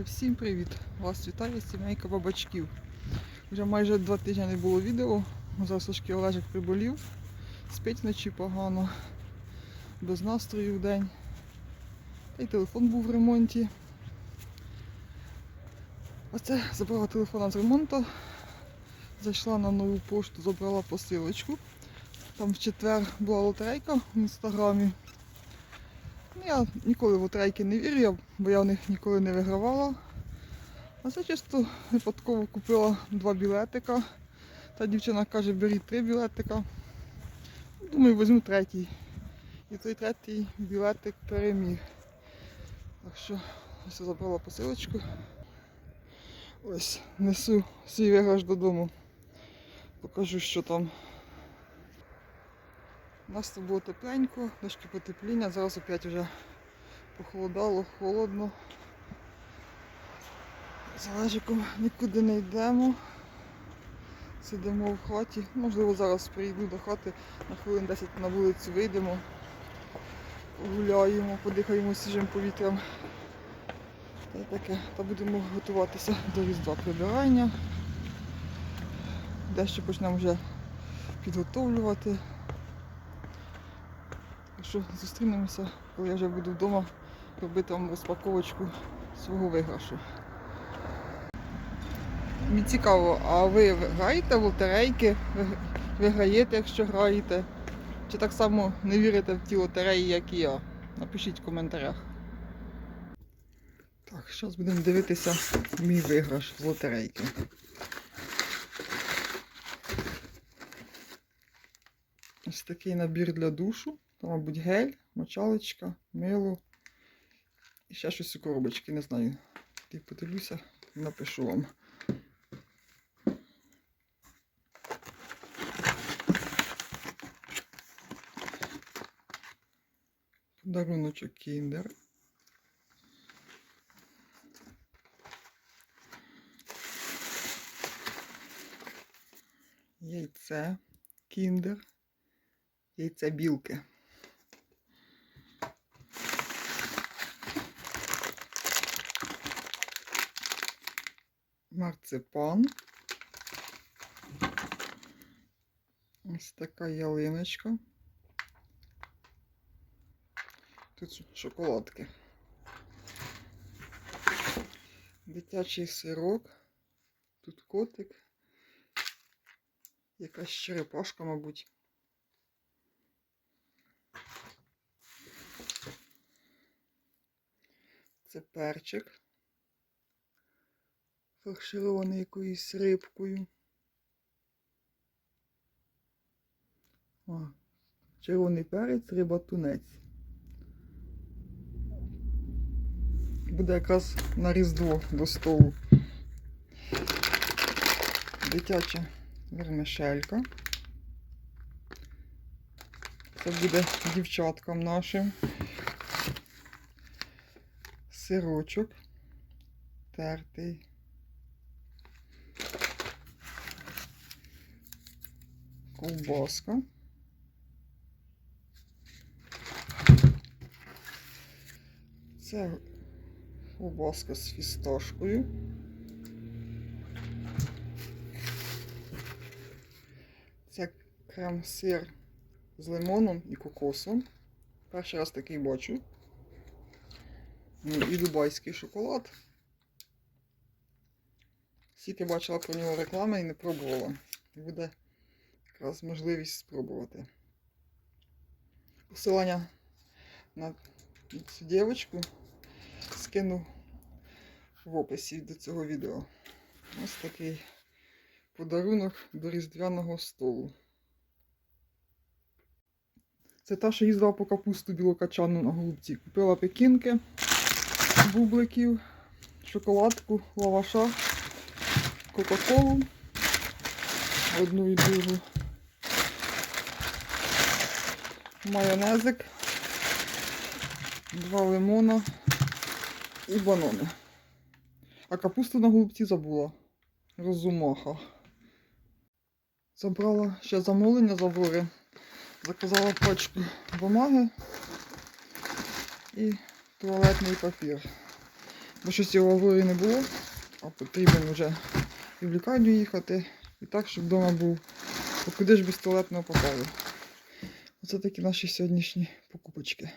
Всім привіт! Вас вітає сімейка бабачків. Вже майже два тижні не було відео. Трошки Олежик приболів, спить вночі погано, без настрою в день. Та й телефон був в ремонті. Оце забрала телефона з ремонту. Зайшла на нову пошту, забрала посилочку. Там в четвер була лотерейка в інстаграмі. Ну, я ніколи в лотерейки не вірю, бо я в них ніколи не вигравала. А це чисто випадково купила два білетика. Та дівчина каже, беріть три білетика. Думаю, візьму третій. І той третій білетик переміг. Так що ось забрала посилочку. Ось, несу свій виграш додому. Покажу, що там. У нас тут було тепленько, дошки потепління, зараз опять вже похолодало, холодно. З Олежиком нікуди не йдемо. Сидимо в хаті. Можливо, зараз прийду до хати, на хвилин 10 на вулицю вийдемо, гуляємо, подихаємо свіжим повітрям. Та таке. Та будемо готуватися до різдва прибирання. Дещо почнемо вже підготовлювати. Так що зустрінемося, коли я вже буду вдома робити вам розпаковочку свого виграшу. Мені цікаво, а ви граєте в лотерейки? Ви граєте, якщо граєте? Чи так само не вірите в ті лотереї, як і я? Напишіть в коментарях. Так, зараз будемо дивитися мій виграш з лотерейки. Ось такий набір для душу. Там, мабуть, гель, мочалочка, мило. І ще щось у коробочці, не знаю. Я подивлюся напишу вам. Подаруночок кіндер. Яйце кіндер. Яйце білки. Марципан. Ось така ялиночка. Тут шоколадки. Дитячий сирок. Тут котик. Якась черепашка, мабуть. Це перчик. Фарширований якоюсь рибкою. О, червоний перець, риба тунець. Буде якраз на різдво до столу. Дитяча вермишелька. Це буде дівчаткам нашим. Сирочок тертий. Ковбаска. Це ковбаска з фісташкою. Це крем-сир з лимоном і кокосом. Перший раз такий бачу. Ну, і дубайський шоколад. Скільки бачила про нього реклами і не пробувала. Буде якраз можливість спробувати. Посилання на цю дівчинку скину в описі до цього відео. Ось такий подарунок до різдвяного столу. Це та, що їздила по капусту білокачану на голубці. Купила пекінки, бубликів, шоколадку, лаваша, кока-колу. Одну і другу. Майонезик, два лимона і банани. А капусту на голубці забула. Розумаха. Забрала ще замовлення з Аврори. Заказала пачку бумаги і туалетний папір. бо щось його аварії не було, а потрібно вже і в лікарню їхати, і так, щоб вдома був. Бо куди ж без туалетного паперу. Оце такі наші сьогоднішні покупочки.